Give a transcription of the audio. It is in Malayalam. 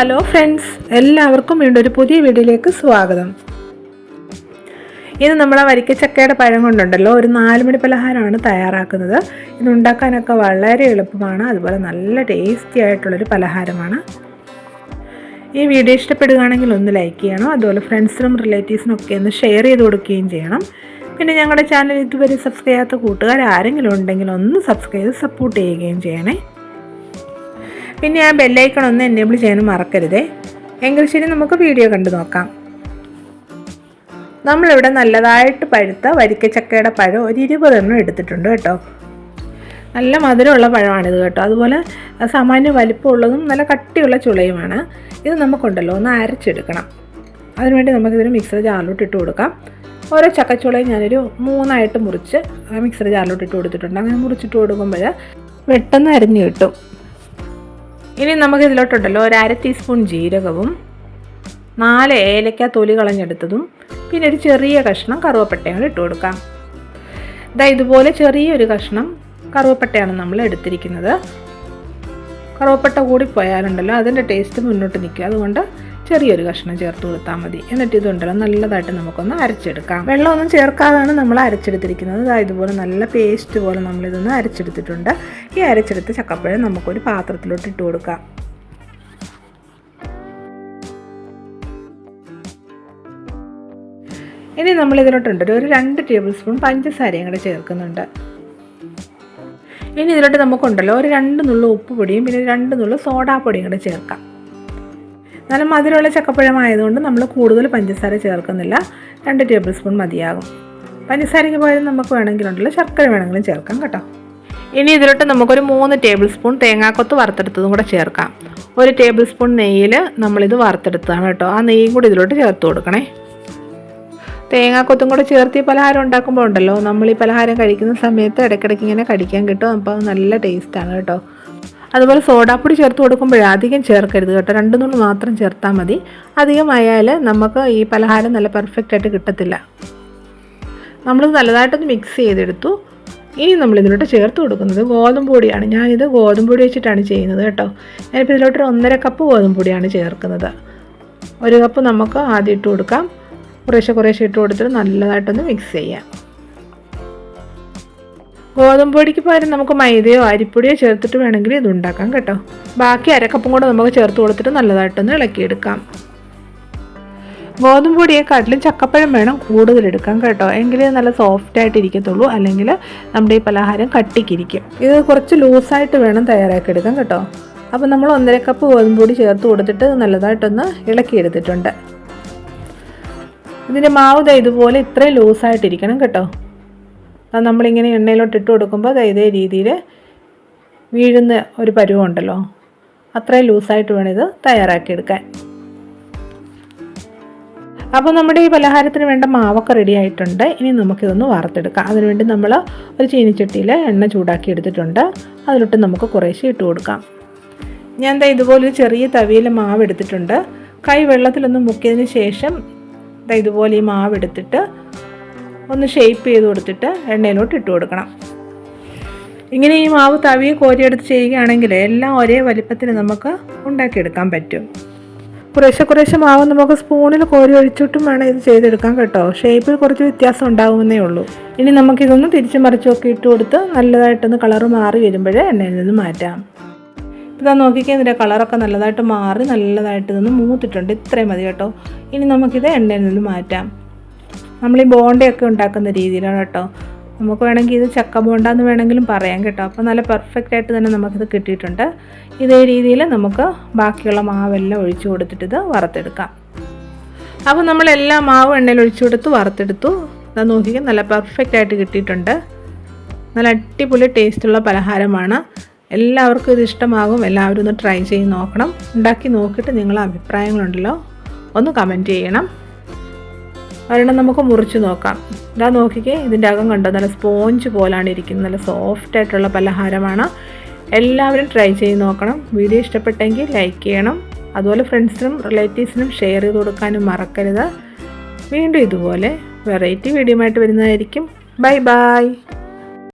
ഹലോ ഫ്രണ്ട്സ് എല്ലാവർക്കും വീണ്ടും ഒരു പുതിയ വീഡിയോയിലേക്ക് സ്വാഗതം. ഇന്ന് നമ്മൾ ആ വരിക്കച്ചക്കയുടെ പഴം കൊണ്ടുണ്ടല്ലോ ഒരു നാലുമണി പലഹാരമാണ് തയ്യാറാക്കുന്നത്. ഇത് ഉണ്ടാക്കാനൊക്കെ വളരെ എളുപ്പമാണ് അതുപോലെ നല്ല ടേസ്റ്റി ആയിട്ടുള്ളൊരു പലഹാരമാണ്. ഈ വീഡിയോ ഇഷ്ടപ്പെടുകയാണെങ്കിൽ ഒന്ന് ലൈക്ക് ചെയ്യണം അതുപോലെ ഫ്രണ്ട്സിനും റിലേറ്റീവ്സിനും ഒക്കെ ഒന്ന് ഷെയർ ചെയ്ത് കൊടുക്കുകയും ചെയ്യണം. പിന്നെ ഞങ്ങളുടെ ചാനൽ ഇതുവരെ സബ്സ്ക്രൈബ് ചെയ്യാത്ത കൂട്ടുകാർ ആരെങ്കിലും ഉണ്ടെങ്കിൽ ഒന്ന് സബ്സ്ക്രൈബ് ചെയ്ത് സപ്പോർട്ട് ചെയ്യുകയും ചെയ്യണേ. പിന്നെ ആ ബെല്ലൈക്കൺ ഒന്ന് എനേബിൾ ചെയ്യാനും മറക്കരുതേ. എങ്കിൽ ശരി നമുക്ക് വീഡിയോ കണ്ടു നോക്കാം. നമ്മളിവിടെ നല്ലതായിട്ട് പഴുത്ത വരിക്കച്ചക്കയുടെ പഴം ഒരു ഇരുപതെണ്ണം എടുത്തിട്ടുണ്ട് കേട്ടോ. നല്ല മധുരമുള്ള പഴമാണിത് കേട്ടോ. അതുപോലെ സാമാന്യ വലിപ്പമുള്ളതും നല്ല കട്ടിയുള്ള ചുളയുമാണ്. ഇത് നമുക്കുണ്ടല്ലോ ഒന്ന് അരച്ചെടുക്കണം. അതിനുവേണ്ടി നമുക്കിതൊരു മിക്സർ ജാറിലോട്ട് ഇട്ട് കൊടുക്കാം. ഓരോ ചക്കച്ചുളയും ഞാനൊരു മൂന്നായിട്ട് മുറിച്ച് മിക്സർ ജാറിലോട്ട് ഇട്ട് കൊടുത്തിട്ടുണ്ട്. അങ്ങനെ മുറിച്ചിട്ട് കൊടുക്കുമ്പോൾ പെട്ടെന്ന് അരിഞ്ഞ് കിട്ടും. ഇനി നമുക്ക് ഇതിലോട്ടുണ്ടല്ലോ ഒരു അര ടീസ്പൂൺ ജീരകവും നാല് ഏലക്ക തൊലി കളഞ്ഞെടുത്തതും പിന്നെ ഒരു ചെറിയ കഷ്ണം കറുവപ്പട്ടയും കൂടി ഇട്ട് കൊടുക്കാം. ഇതാ ഇതുപോലെ ചെറിയൊരു കഷ്ണം കറുവപ്പട്ടയാണ് നമ്മൾ എടുത്തിരിക്കുന്നത്. കറുവപ്പട്ട കൂടി പോയാലുണ്ടല്ലോ അതിന്റെ ടേസ്റ്റ് മുന്നോട്ട് നിൽക്കുക. അതുകൊണ്ട് ചെറിയൊരു കഷ്ണം ചേർത്ത് കൊടുത്താൽ മതി. എന്നിട്ട് ഇതുണ്ടല്ലോ നല്ലതായിട്ട് നമുക്കൊന്ന് അരച്ചെടുക്കാം. വെള്ളമൊന്നും ചേർക്കാതാണ് നമ്മൾ അരച്ചെടുത്തിരിക്കുന്നത്. ഇതുപോലെ നല്ല പേസ്റ്റ് പോലെ നമ്മളിതൊന്ന് അരച്ചെടുത്തിട്ടുണ്ട്. ഈ അരച്ചെടുത്ത ചക്കപ്പഴം നമുക്കൊരു പാത്രത്തിലോട്ട് ഇട്ട് കൊടുക്കാം. ഇനി നമ്മൾ ഇതിലോട്ടുണ്ട്. ഒരു രണ്ട് ടേബിൾ സ്പൂൺ പഞ്ചസാരയും കൂടെ ചേർക്കുന്നുണ്ട്. ഇനി ഇതിലോട്ട് നമുക്കുണ്ടല്ലോ ഒരു രണ്ട് നുള്ള ഉപ്പ് പൊടിയും പിന്നെ രണ്ട് നുള്ള സോഡാപ്പൊടിയും കൂടെ ചേർക്കാം. നല്ല മധുരമുള്ള ചക്കപ്പഴമായതുകൊണ്ട് നമ്മൾ കൂടുതൽ പഞ്ചസാര ചേർക്കുന്നില്ല. രണ്ട് ടേബിൾ സ്പൂൺ മതിയാകും. പഞ്ചസാരയ്ക്ക് പകരം നമുക്ക് വേണമെങ്കിലുണ്ടല്ലോ ശർക്കര വേണമെങ്കിലും ചേർക്കാം കേട്ടോ. ഇനി ഇതിലോട്ട് നമുക്കൊരു മൂന്ന് ടേബിൾ സ്പൂൺ തേങ്ങാക്കൊത്ത് വറുത്തെടുത്തതും കൂടെ ചേർക്കാം. ഒരു ടേബിൾ സ്പൂൺ നെയ്യിൽ നമ്മളിത് വറുത്തെടുത്തതാണ് കേട്ടോ. ആ നെയ്യും കൂടി ഇതിലോട്ട് ചേർത്ത് കൊടുക്കണേ. തേങ്ങാക്കൊത്തും കൂടെ ചേർത്ത് ഈ പലഹാരം ഉണ്ടാക്കുമ്പോൾ ഉണ്ടല്ലോ നമ്മൾ ഈ പലഹാരം കഴിക്കുന്ന സമയത്ത് ഇടയ്ക്കിടയ്ക്ക് ഇങ്ങനെ കടിക്കാൻ കിട്ടും. അപ്പോൾ നല്ല ടേസ്റ്റാണ് കേട്ടോ. അതുപോലെ സോഡാപ്പൊടി ചേർത്ത് കൊടുക്കുമ്പോൾ അധികം ചേർക്കരുത് കേട്ടോ. രണ്ട് നുള്ളു മാത്രം ചേർത്താൽ മതി. അധികമായാൽ നമുക്ക് ഈ പലഹാരം നല്ല പെർഫെക്റ്റ് ആയിട്ട് കിട്ടത്തില്ല. നമ്മൾ നല്ലതായിട്ടൊന്ന് മിക്സ് ചെയ്തെടുത്തു. ഇനി നമ്മൾ ഇതിലോട്ട് ചേർത്ത് കൊടുക്കുന്നത് ഗോതമ്പ് പൊടിയാണ്. ഞാനിത് ഗോതമ്പ് പൊടി വെച്ചിട്ടാണ് ചെയ്യുന്നത് കേട്ടോ. ഞാനിപ്പോൾ ഇതിലോട്ട് ഒന്നര കപ്പ് ഗോതമ്പ് പൊടിയാണ് ചേർക്കുന്നത്. ഒരു കപ്പ് നമുക്ക് ആദ്യം ഇട്ട് കൊടുക്കാം. കുറേശ്ശെ കുറേശ്ശെ ഇട്ട് കൊടുത്തിട്ട് നല്ലതായിട്ടൊന്ന് മിക്സ് ചെയ്യാം. ഗോതമ്പ് പൊടിക്ക് പകരം നമുക്ക് മൈദയോ അരിപ്പൊടിയോ ചേർത്തിട്ട് വേണമെങ്കിൽ ഇത് ഉണ്ടാക്കാം കേട്ടോ. ബാക്കി അരക്കപ്പും കൂടെ നമുക്ക് ചേർത്ത് കൊടുത്തിട്ട് നല്ലതായിട്ടൊന്ന് ഇളക്കിയെടുക്കാം. ഗോതമ്പ് പൊടിയെക്കാട്ടിലും ചക്കപ്പഴം വേണം കൂടുതൽ എടുക്കാം കേട്ടോ. എങ്കിലേ നല്ല സോഫ്റ്റ് ആയിട്ട് ഇരിക്കത്തുള്ളൂ. അല്ലെങ്കിൽ നമ്മുടെ ഈ പലഹാരം കട്ടിക്കിരിക്കും. ഇത് കുറച്ച് ലൂസായിട്ട് വേണം തയ്യാറാക്കി എടുക്കാം കേട്ടോ. അപ്പോൾ നമ്മൾ ഒന്നര കപ്പ് ഗോതമ്പ് പൊടി ചേർത്ത് കൊടുത്തിട്ട് നല്ലതായിട്ടൊന്ന് ഇളക്കിയെടുത്തിട്ടുണ്ട്. ഇതിന്റെ മാവ് ഇതുപോലെ ഇത്രയും ലൂസായിട്ടിരിക്കണം കേട്ടോ. അത് നമ്മളിങ്ങനെ എണ്ണയിലോട്ട് ഇട്ട് കൊടുക്കുമ്പോൾ അത് ഇതേ രീതിയിൽ വീഴുന്ന ഒരു പരുവമുണ്ടല്ലോ അത്രയും ലൂസായിട്ട് വേണം ഇത് തയ്യാറാക്കിയെടുക്കാൻ. അപ്പോൾ നമ്മുടെ ഈ പലഹാരത്തിന് വേണ്ട മാവൊക്കെ റെഡി ആയിട്ടുണ്ട്. ഇനി നമുക്കിതൊന്ന് വാർത്തെടുക്കാം അതിനുവേണ്ടി നമ്മൾ ഒരു ചീനിച്ചട്ടിയിൽ എണ്ണ ചൂടാക്കി എടുത്തിട്ടുണ്ട്. അതിലോട്ട് നമുക്ക് കുറേശ്ശെ ഇട്ട് കൊടുക്കാം. ഞാൻ എന്താ ഇതുപോലൊരു ചെറിയ തവിയിൽ മാവ് എടുത്തിട്ടുണ്ട്. കൈ വെള്ളത്തിലൊന്ന് മുക്കിയതിന് ശേഷം ദാ ഇതുപോലെ ഈ മാവ് എടുത്തിട്ട് ഒന്ന് ഷേപ്പ് ചെയ്ത് കൊടുത്തിട്ട് എണ്ണയിലോട്ട് ഇട്ട് കൊടുക്കണം. ഇങ്ങനെ ഈ മാവ് തവിയെ കോരിയെടുത്ത് ചെയ്യുകയാണെങ്കിൽ എല്ലാം ഒരേ വലിപ്പത്തിൽ നമുക്ക് ഉണ്ടാക്കിയെടുക്കാൻ പറ്റും. കുറേശ്ശെ കുറേശ്ശെ മാവ് നമുക്ക് സ്പൂണിൽ കോരി ഒഴിച്ചിട്ടും വേണം ഇത് ചെയ്തെടുക്കാൻ കേട്ടോ. ഷേപ്പിൽ കുറച്ച് വ്യത്യാസം ഉണ്ടാകുമെന്നേ ഉള്ളൂ. ഇനി നമുക്കിതൊന്ന് തിരിച്ചു മറിച്ചൊക്കെ ഇട്ട് കൊടുത്ത് നല്ലതായിട്ടൊന്ന് കളറ് മാറി വരുമ്പോഴേ എണ്ണയിൽ നിന്ന് മാറ്റാം. ഇതാ നോക്കിക്കേ ഇതിന്റെ കളറൊക്കെ നല്ലതായിട്ട് മാറി നല്ലതായിട്ട് ഇതൊന്ന് മൂത്തിട്ടുണ്ട്. ഇത്രയും മതി കേട്ടോ. ഇനി നമുക്കിത് എണ്ണയിൽ നിന്ന് മാറ്റാം. നമ്മൾ ഈ ബോണ്ടയൊക്കെ ഉണ്ടാക്കുന്ന രീതിയിലാണ് കേട്ടോ. നമുക്ക് വേണമെങ്കിൽ ഇത് ചക്ക ബോണ്ട എന്ന് വേണമെങ്കിലും പറയാം കേട്ടോ. അപ്പോൾ നല്ല പെർഫെക്റ്റ് ആയിട്ട് തന്നെ നമുക്കിത് കിട്ടിയിട്ടുണ്ട്. ഇതേ രീതിയിൽ നമുക്ക് ബാക്കിയുള്ള മാവെല്ലാം ഒഴിച്ചു കൊടുത്തിട്ട് ഇത് വറുത്തെടുക്കാം. അപ്പോൾ നമ്മൾ എല്ലാ മാവ് എണ്ണയിൽ ഒഴിച്ചു കൊടുത്ത് വറുത്തെടുത്തു. അത് നോക്കിക്കാൻ നല്ല പെർഫെക്റ്റ് ആയിട്ട് കിട്ടിയിട്ടുണ്ട്. നല്ല അടിപൊളി ടേസ്റ്റുള്ള പലഹാരമാണ്. എല്ലാവർക്കും ഇത് ഇഷ്ടമാകും. എല്ലാവരും ഒന്ന് ട്രൈ ചെയ്ത് നോക്കണം. ഉണ്ടാക്കി നോക്കിയിട്ട് നിങ്ങളെ അഭിപ്രായങ്ങളുണ്ടല്ലോ ഒന്ന് കമന്റ് ചെയ്യണം. ഒരെണ്ണം നമുക്ക് മുറിച്ച് നോക്കാം. ഇതാ നോക്കിക്കേ ഇതിന്റെ അകം കണ്ടോ? നല്ല സ്പോഞ്ച് പോലാണ് ഇരിക്കുന്നത്. നല്ല സോഫ്റ്റ് ആയിട്ടുള്ള പലഹാരമാണ്. എല്ലാവരും ട്രൈ ചെയ്ത് നോക്കണം. വീഡിയോ ഇഷ്ടപ്പെട്ടെങ്കിൽ ലൈക്ക് ചെയ്യണം. അതുപോലെ ഫ്രണ്ട്സിനും റിലേറ്റീവ്സിനും ഷെയർ ചെയ്ത് കൊടുക്കാനും മറക്കരുത്. വീണ്ടും ഇതുപോലെ വെറൈറ്റി വീഡിയോ ആയിട്ട് വരുന്നതായിരിക്കും. Bye bye